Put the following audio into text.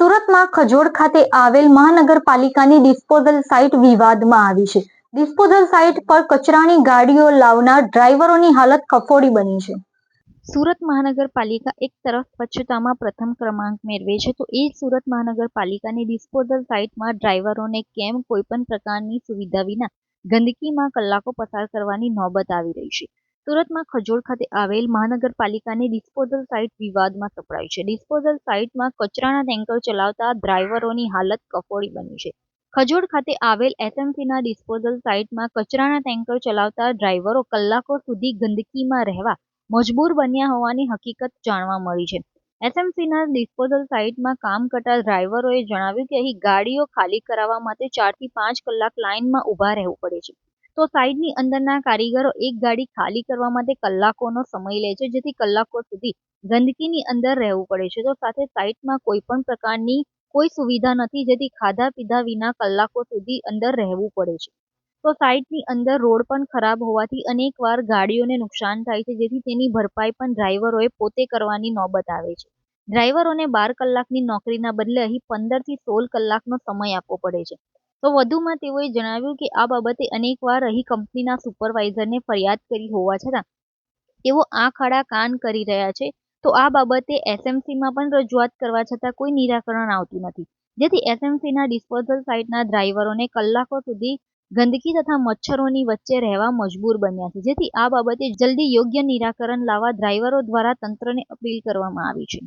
સુરતમાં ખજોડ ખાતે આવેલ મહાનગરપાલિકાની ડિસ્પોઝલ સાઇટ વિવાદમાં આવી છે. ડિસ્પોઝલ સાઇટ પર કચરાની ગાડીઓ લાવનાર ડ્રાઈવરોની હાલત કફોડી બની છે. સુરત મહાનગરપાલિકા એક તરફ સ્વચ્છતામાં પ્રથમ ક્રમાંક મેળવે છે, તો એ સુરત મહાનગરપાલિકાની ડિસ્પોઝલ સાઇટમાં ડ્રાઈવરોને કેમ કોઈપણ પ્રકારની સુવિધા વિના ગંદકીમાં કલાકો પસાર કરવાની નોબત આવી રહી છે. સુરતમાં ખજોડ ખાતે આવેલ મહાનગરપાલિકાની ડિસ્પોઝલ સાઇટ વિવાદમાં સપડાઈ છે. ડિસ્પોઝલ સાઇટમાં કચરાના ટેન્કર ચલાવતા ડ્રાઈવરોની હાલત કફોડી બની છે. ખજોડ ખાતે આવેલ એસએમસીના ડિસ્પોઝલ સાઇટમાં કચરાના ટેન્કર ચલાવતા ડ્રાઈવરો કલાકો સુધી ગંદકીમાં રહેવા મજબૂર બન્યા હોવાની હકીકત જાણવા મળી છે. એસએમસીના ડિસ્પોઝલ સાઇટમાં કામ કરતા ડ્રાઈવરોએ જણાવ્યું કે અહીં ગાડીઓ ખાલી કરાવવા માટે ચારથી પાંચ કલાક લાઇનમાં ઊભા રહેવું પડે છે. તો સાઇડની અંદરના કારીગરો એક ગાડી ખાલી કરવા માટે કલાકોનો સમય લે છે, જેથી કલાકો સુધી ગંદકીની અંદર રહેવું પડે છે. તો સાથે સાઇટમાં કોઈ પણ પ્રકારની કોઈ સુવિધા નથી, જેથી ખાધા પીધા વિના કલાકો સુધી અંદર રહેવું પડે છે. તો સાઇટની અંદર રોડ પણ ખરાબ હોવાથી અનેકવાર ગાડીઓને નુકસાન થાય છે, જેથી તેની ભરપાઈ પણ ડ્રાઈવરોએ પોતે કરવાની નોબત આવે છે. ડ્રાઈવરોને બાર કલાકની નોકરીના બદલે અહીં પંદરથી સોળ કલાકનો સમય આપવો પડે છે. તો વધુમાં તેઓએ જણાવ્યું કે આ બાબતે અનેકવાર અહીં કંપનીના સુપરવાઇઝરને ફરિયાદ કરી હોવા છતાં, તેઓ આંખ આડા કાન કરી રહ્યા છે. તો આ બાબતે એસએમસીમાં પણ રજૂઆત કરવા છતાં કોઈ નિરાકરણ આવતું નથી. જેથી એસએમસીના ડિસ્પોઝલ સાઇટના ડ્રાઈવરોને કલાકો સુધી ગંદકી તથા મચ્છરોની વચ્ચે રહેવા મજબૂર બન્યા છે. જેથી આ બાબતે જલ્દી યોગ્ય નિરાકરણ લાવવા ડ્રાઈવરો દ્વારા તંત્રને અપીલ કરવામાં આવી છે.